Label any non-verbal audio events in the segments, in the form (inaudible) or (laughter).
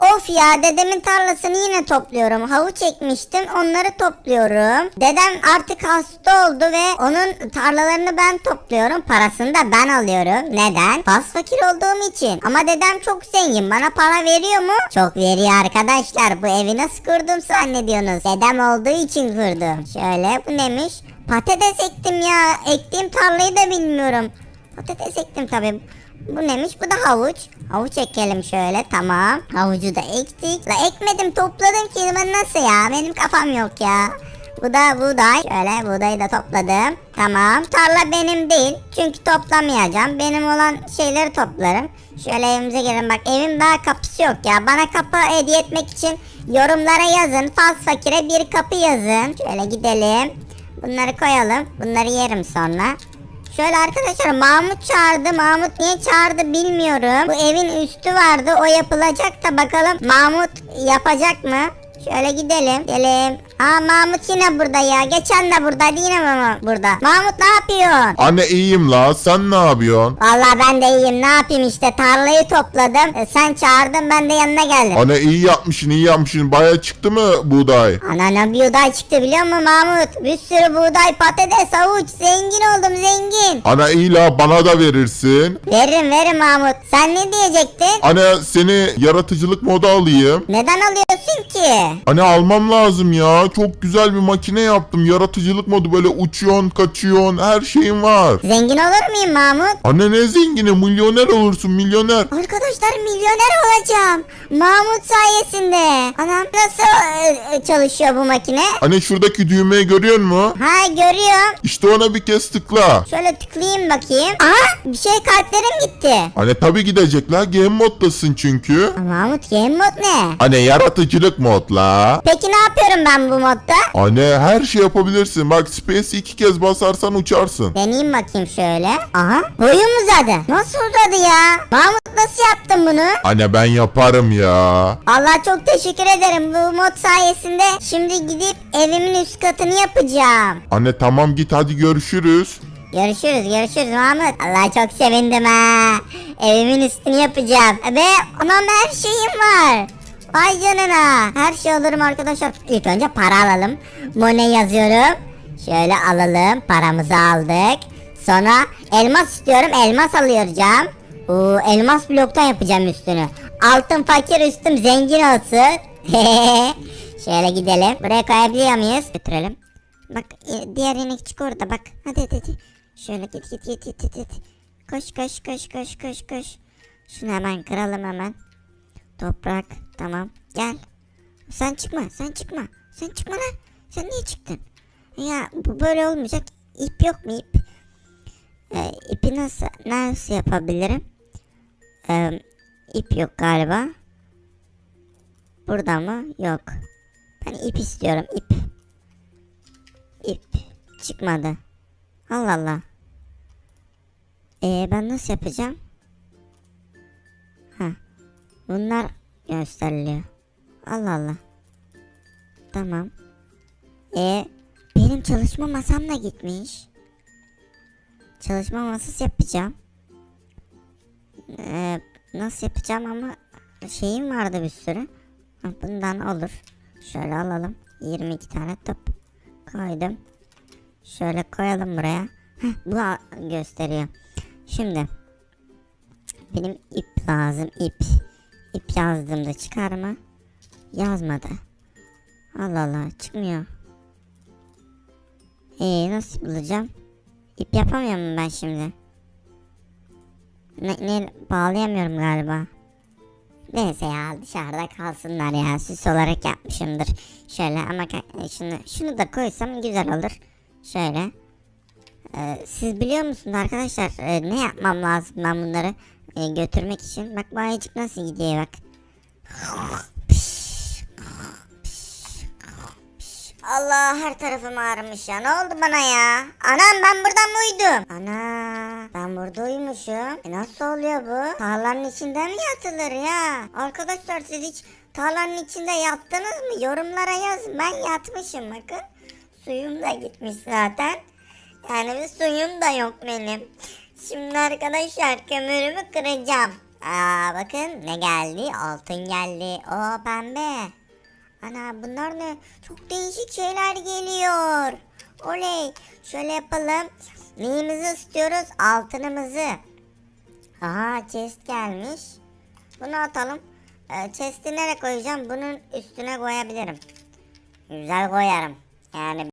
Of ya dedemin tarlasını yine topluyorum. Havuç ekmiştim onları topluyorum. Dedem artık hasta oldu ve onun tarlalarını ben topluyorum. Parasını da ben alıyorum. Neden? Faz fakir olduğum için. Ama dedem çok zengin. Bana para veriyor mu? Çok veriyor arkadaşlar. Bu evi nasıl kurdum zannediyorsunuz? Dedem olduğu için kurdum. Şöyle bu neymiş? Patates ektim ya. Ektiğim tarlayı da bilmiyorum. Patates ektim tabii. Bu neymiş? Bu da havuç. Havuç ekelim şöyle. Tamam. Havucu da ektik. La ekmedim topladım ki ben nasıl ya? Benim kafam yok ya. Bu da buğday. Şöyle buğdayı da topladım. Tamam. Tarla benim değil. Çünkü toplamayacağım. Benim olan şeyleri toplarım. Şöyle evimize girelim. Bak evim daha kapısı yok ya. Bana kapı hediye etmek için yorumlara yazın. Faz fakire bir kapı yazın. Şöyle gidelim. Bunları koyalım. Bunları yerim sonra. Şöyle arkadaşlar Mahmut çağırdı. Mahmut niye çağırdı bilmiyorum. Bu evin üstü vardı. O yapılacak da bakalım Mahmut yapacak mı? Şöyle gidelim. Gidelim. Aa Mahmut yine burada ya. Geçen de buradaydı yine mi burada? Mahmut ne yapıyorsun? Anne iyiyim la sen ne yapıyorsun? Vallahi ben de iyiyim. Ne yapayım işte tarlayı topladım. E, sen çağırdın ben de yanına geldim. Anne iyi yapmışsın iyi yapmışsın baya çıktı mı buğday? Ana ne buğday çıktı biliyor musun Mahmut? Bir sürü buğday, patates, havuç. Zengin oldum zengin. Anne iyi la bana da verirsin. Veririm veririm Mahmut. Sen ne diyecektin? Anne seni yaratıcılık moda alayım. Neden alıyorsun ki? Anne almam lazım ya. Çok güzel bir makine yaptım. Yaratıcılık modu böyle uçuyorsun, kaçıyorsun. Her şeyin var. Zengin olur muyum Mahmut? Anne ne zengini milyoner olursun milyoner. Arkadaşlar milyoner olacağım. Mahmut sayesinde. Anam nasıl e, e, çalışıyor bu makine? Anne şuradaki düğmeyi görüyor musun? Ha görüyorum. İşte ona bir kez tıkla. Şöyle tıklayayım bakayım. Aha bir şey kalplerim gitti. Anne tabi gidecekler. Game moddasın çünkü. Mahmut game mod ne? Anne yaratıcılık modla. Peki ne yapıyorum ben bu modda? Anne her şey yapabilirsin. Bak space iki kez basarsan uçarsın. Deneyeyim bakayım şöyle. Aha boyum uzadı. Nasıl uzadı ya? Mahmut nasıl yaptın bunu? Anne ben yaparım ya. Allah çok teşekkür ederim. Bu mod sayesinde şimdi gidip evimin üst katını yapacağım. Anne tamam git hadi görüşürüz. Görüşürüz görüşürüz Mahmut. Allah çok sevindim ha. Evimin üstünü yapacağım. Ve anam her şeyim var. Vay canına. Her şey alırım arkadaşlar. İlk önce para alalım. Mone yazıyorum. Şöyle alalım. Paramızı aldık. Sonra elmas istiyorum. Elmas alacağım. Oo, elmas bloktan yapacağım üstünü. Altın fakir üstüm zengin olsun. (laughs) Şöyle gidelim. Buraya koyabiliyor muyuz? Götürelim. Bak e, diğer inekçik orada bak. Hadi hadi hadi. Şöyle git git git git. git. Koş koş koş koş koş koş. Şunu hemen kıralım hemen. Toprak tamam gel. Sen çıkma sen çıkma. Sen çıkma lan. Sen niye çıktın? Ya bu böyle olmayacak. İp yok mu ip? Ee, ipi nasıl nasıl yapabilirim? Ee, ip yok galiba. Burada mı? Yok. Ben ip istiyorum ip. İp çıkmadı. Allah Allah. Ee, ben nasıl yapacağım? Ha. Bunlar gösteriliyor. Allah Allah. Tamam. Ee, benim çalışma masam da gitmiş. Çalışma masası yapacağım. Ee, nasıl yapacağım ama şeyim vardı bir sürü. Bundan olur. Şöyle alalım. 22 tane top koydum. Şöyle koyalım buraya. Heh, bu gösteriyor. Şimdi benim ip lazım ip. İp yazdığımda çıkar mı? Yazmadı. Allah Allah çıkmıyor. Ee nasıl bulacağım? İp yapamıyor muyum ben şimdi? Ne, ne bağlayamıyorum galiba. Neyse ya dışarıda kalsınlar ya süs olarak yapmışımdır. Şöyle ama ka- şunu, şunu da koysam güzel olur. Şöyle. Ee, siz biliyor musunuz arkadaşlar e, ne yapmam lazım ben bunları e, götürmek için? Bak bu ayıcık nasıl gidiyor bak. Allah her tarafım ağrımış ya. Ne oldu bana ya? Anam ben burada mı uyudum? Ana ben burada uyumuşum. E nasıl oluyor bu? Tarlanın içinde mi yatılır ya? Arkadaşlar siz hiç tarlanın içinde yattınız mı? Yorumlara yazın. Ben yatmışım bakın. Suyum da gitmiş zaten. Yani bir suyum da yok benim. Şimdi arkadaşlar kömürümü kıracağım. Aa bakın ne geldi? Altın geldi. O pembe. Ana bunlar ne? Çok değişik şeyler geliyor. Oley. Şöyle yapalım. Neyimizi istiyoruz? Altınımızı. Aha chest gelmiş. Bunu atalım. Ee, chest'i nereye koyacağım? Bunun üstüne koyabilirim. Güzel koyarım. Yani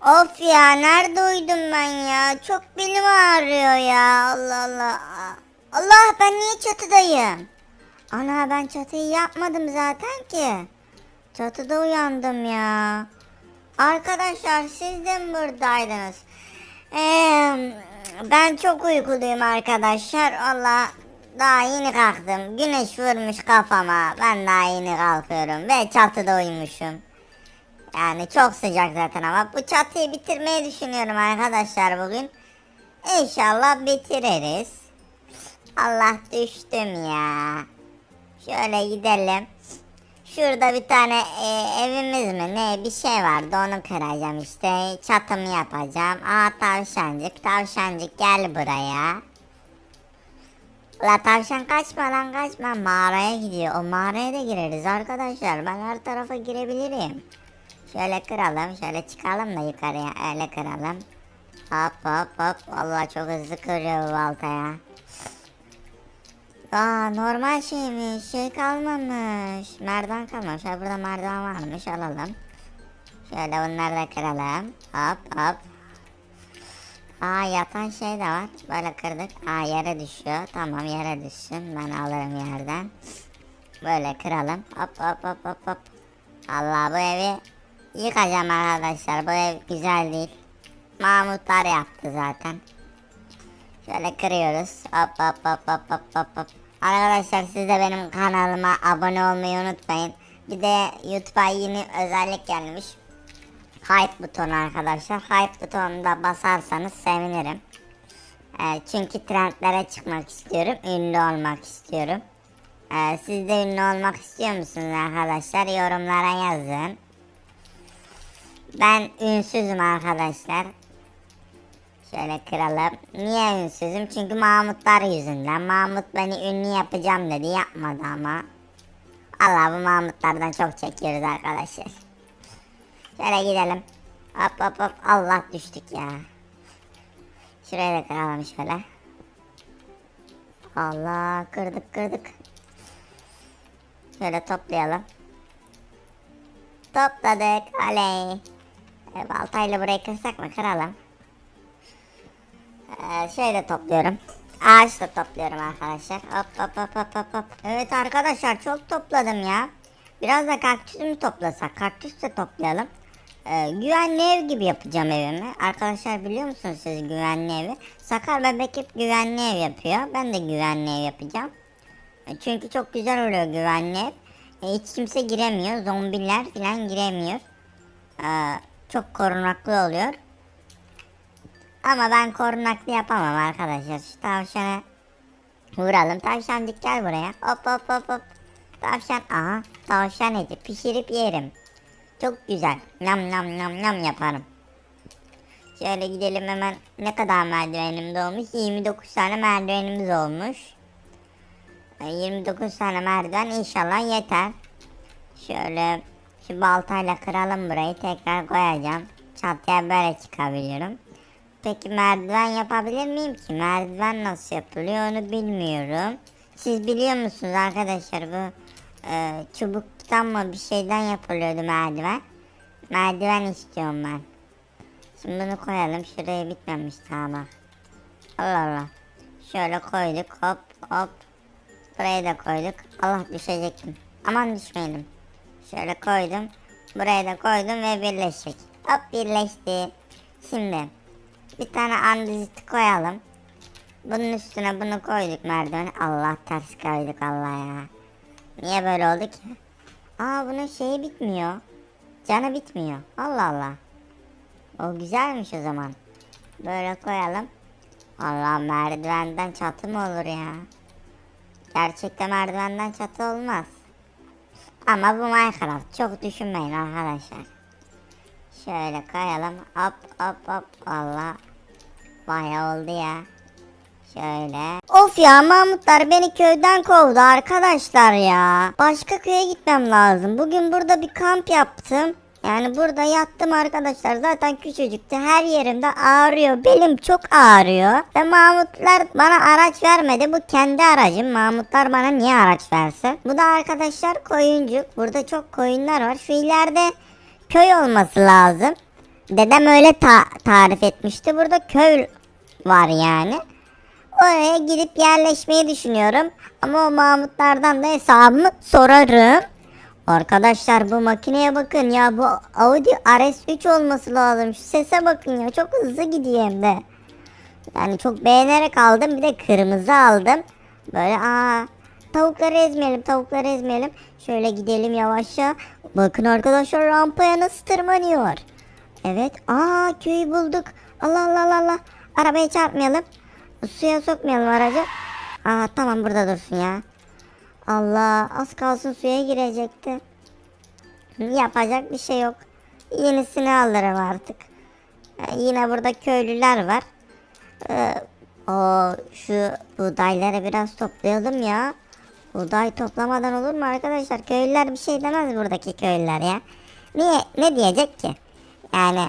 Of ya nerede uyudum ben ya? Çok belim ağrıyor ya. Allah Allah. Allah ben niye çatıdayım? Ana ben çatıyı yapmadım zaten ki. Çatıda uyandım ya. Arkadaşlar siz de mi buradaydınız? Ee, ben çok uykuluyum arkadaşlar. Allah daha yeni kalktım. Güneş vurmuş kafama. Ben daha yeni kalkıyorum ve çatıda uyumuşum. Yani çok sıcak zaten ama bu çatıyı bitirmeyi düşünüyorum arkadaşlar bugün. İnşallah bitiririz. Allah düştüm ya. Şöyle gidelim. Şurada bir tane e, evimiz mi ne bir şey vardı onu kıracağım işte. Çatımı yapacağım. Aa tavşancık tavşancık gel buraya. La tavşan kaçma lan kaçma mağaraya gidiyor. O mağaraya da gireriz arkadaşlar. Ben her tarafa girebilirim. Şöyle kıralım. Şöyle çıkalım da yukarıya. Öyle kıralım. Hop hop hop. Vallahi çok hızlı kırıyor bu baltaya. Aa normal şeymiş. Şey kalmamış. Merdiven kalmamış. Ha, burada merdiven varmış. Alalım. Şöyle bunları da kıralım. Hop hop. Aa yatan şey de var. Böyle kırdık. Aa yere düşüyor. Tamam yere düşsün. Ben alırım yerden. Böyle kıralım. Hop hop hop hop hop. Allah bu evi yıkacağım arkadaşlar. Bu ev güzel değil. Mahmutlar yaptı zaten. Şöyle kırıyoruz. Hop hop hop hop hop hop hop. Arkadaşlar siz de benim kanalıma abone olmayı unutmayın. Bir de YouTube'a yeni özellik gelmiş. Hype butonu arkadaşlar. Hype butonuna basarsanız sevinirim. Ee, çünkü trendlere çıkmak istiyorum. Ünlü olmak istiyorum. Ee, siz de ünlü olmak istiyor musunuz arkadaşlar? Yorumlara yazın. Ben ünsüzüm arkadaşlar. Şöyle kıralım. Niye ünsüzüm? Çünkü Mahmutlar yüzünden. Mahmut beni ünlü yapacağım dedi. Yapmadı ama. Allah bu Mahmutlardan çok çekiyoruz arkadaşlar. Şöyle gidelim. Hop hop hop. Allah düştük ya. Şuraya da kıralım şöyle. Allah kırdık kırdık. Şöyle toplayalım. Topladık. Oley. E, baltayla burayı kırsak mı? Kıralım. Ee, şey de topluyorum. Ağaç da topluyorum arkadaşlar. Hop hop hop hop hop. Evet arkadaşlar çok topladım ya. Biraz da kaktüsü mü toplasak? Kaktüs de toplayalım. Ee, güvenli ev gibi yapacağım evimi. Arkadaşlar biliyor musunuz siz güvenli evi? Sakar bebek hep güvenli ev yapıyor. Ben de güvenli ev yapacağım. E, Çünkü çok güzel oluyor güvenli ev. E, hiç kimse giremiyor. Zombiler falan giremiyor. Ee, çok korunaklı oluyor. Ama ben korunaklı yapamam arkadaşlar. Şu tavşanı vuralım. Tavşancık gel buraya. Hop hop hop hop. Tavşan aha tavşan eti pişirip yerim. Çok güzel. Nam nam nam nam yaparım. Şöyle gidelim hemen. Ne kadar merdivenimiz olmuş? 29 tane merdivenimiz olmuş. E, 29 tane merdiven inşallah yeter. Şöyle şu baltayla kıralım burayı. Tekrar koyacağım. Çatıya böyle çıkabiliyorum. Peki merdiven yapabilir miyim ki? Merdiven nasıl yapılıyor onu bilmiyorum. Siz biliyor musunuz arkadaşlar bu e, çubuktan mı bir şeyden yapılıyordu merdiven. Merdiven istiyorum ben. Şimdi bunu koyalım. Şuraya bitmemiş tamam. Allah Allah. Şöyle koyduk hop hop. Buraya da koyduk. Allah düşecektim. Aman düşmeyelim. Şöyle koydum. Buraya da koydum ve birleşecek. Hop birleşti. Şimdi bir tane andezit koyalım. Bunun üstüne bunu koyduk merdivene. Allah ters koyduk Allah ya. Niye böyle oldu ki? Aa bunun şeyi bitmiyor. Canı bitmiyor. Allah Allah. O güzelmiş o zaman. Böyle koyalım. Allah merdivenden çatı mı olur ya? Gerçekten merdivenden çatı olmaz. Ama bu Minecraft. Çok düşünmeyin arkadaşlar. Şöyle koyalım. Hop hop hop. Allah. bayağı oldu ya. Şöyle. Of ya Mahmutlar beni köyden kovdu arkadaşlar ya. Başka köye gitmem lazım. Bugün burada bir kamp yaptım. Yani burada yattım arkadaşlar. Zaten küçücüktü. Her yerimde ağrıyor. Belim çok ağrıyor. Ve Mahmutlar bana araç vermedi. Bu kendi aracım. Mahmutlar bana niye araç versin? Bu da arkadaşlar koyuncuk. Burada çok koyunlar var. Şu ileride köy olması lazım. Dedem öyle ta- tarif etmişti. Burada köy var yani. Oraya gidip yerleşmeyi düşünüyorum. Ama o Mahmutlardan da hesabımı sorarım. Arkadaşlar bu makineye bakın ya bu Audi RS3 olması lazım. Şu sese bakın ya çok hızlı gidiyor hem de. Yani çok beğenerek aldım bir de kırmızı aldım. Böyle aa tavukları ezmeyelim tavukları ezmeyelim. Şöyle gidelim yavaşça. Bakın arkadaşlar rampaya nasıl tırmanıyor. Evet aa köyü bulduk. Allah Allah Allah Allah. Arabaya çarpmayalım. Suya sokmayalım aracı. Aa tamam burada dursun ya. Allah az kalsın suya girecekti. Yapacak bir şey yok. Yenisini alırım artık. Ee, yine burada köylüler var. Ee, o şu buğdayları biraz toplayalım ya. Buğday toplamadan olur mu arkadaşlar? Köylüler bir şey demez buradaki köylüler ya. Niye? Ne diyecek ki? Yani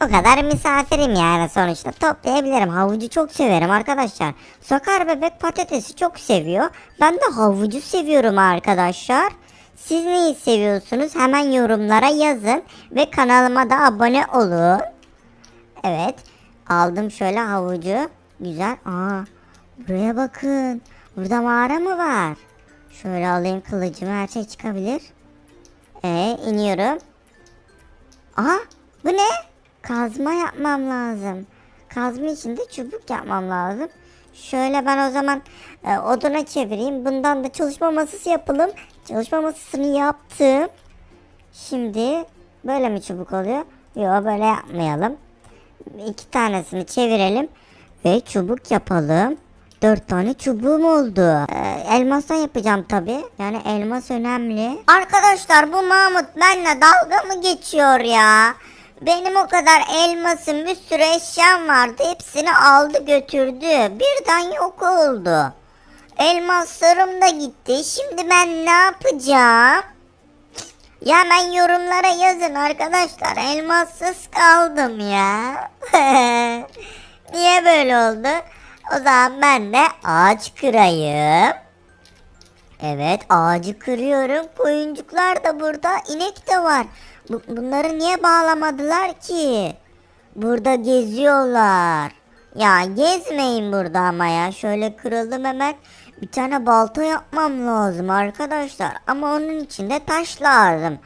o kadar misafirim yani sonuçta toplayabilirim. Havucu çok severim arkadaşlar. Sokar bebek patatesi çok seviyor. Ben de havucu seviyorum arkadaşlar. Siz neyi seviyorsunuz? Hemen yorumlara yazın ve kanalıma da abone olun. Evet. Aldım şöyle havucu. Güzel. Aa, buraya bakın. Burada mağara mı var? Şöyle alayım kılıcımı her şey çıkabilir. Ee, iniyorum. Aha bu ne? Kazma yapmam lazım. Kazma için de çubuk yapmam lazım. Şöyle ben o zaman e, oduna çevireyim. Bundan da çalışma masası yapalım. Çalışma masasını yaptım. Şimdi böyle mi çubuk oluyor? Yok böyle yapmayalım. İki tanesini çevirelim ve çubuk yapalım. Dört tane çubuğum oldu. Ee, elmastan yapacağım tabi. Yani elmas önemli. Arkadaşlar bu Mahmut benimle dalga mı geçiyor ya? Benim o kadar elmasım bir sürü eşyam vardı. Hepsini aldı götürdü. Birden yok oldu. Elmaslarım da gitti. Şimdi ben ne yapacağım? Ya ben yorumlara yazın arkadaşlar. Elmassız kaldım ya. (laughs) Niye böyle oldu? O zaman ben de ağaç kırayım. Evet ağacı kırıyorum. Koyuncuklar da burada. inek de var. Bu- bunları niye bağlamadılar ki? Burada geziyorlar. Ya gezmeyin burada ama ya. Şöyle kırıldım hemen. Bir tane balta yapmam lazım arkadaşlar. Ama onun için de taş lazım.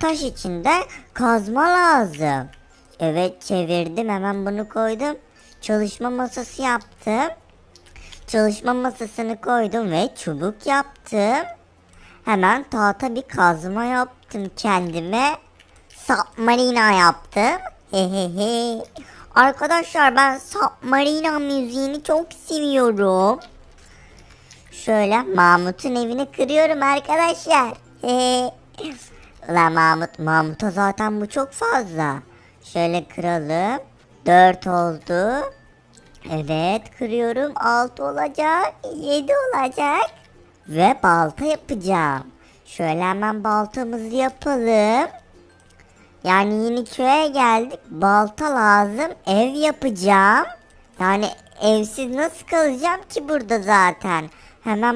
Taş için de kazma lazım. Evet çevirdim hemen bunu koydum. Çalışma masası yaptım. Çalışma masasını koydum ve çubuk yaptım. Hemen tahta bir kazma yaptım kendime. Submarina yaptım. Hehehe. Arkadaşlar ben Submarina müziğini çok seviyorum. Şöyle Mahmut'un evini kırıyorum arkadaşlar. Hehe. Ulan Mahmut, Mahmut'a zaten bu çok fazla. Şöyle kıralım. Dört oldu. Evet kırıyorum. Altı olacak. Yedi olacak. Ve balta yapacağım. Şöyle hemen baltamızı yapalım. Yani yeni köye geldik. Balta lazım. Ev yapacağım. Yani evsiz nasıl kalacağım ki burada zaten? Hemen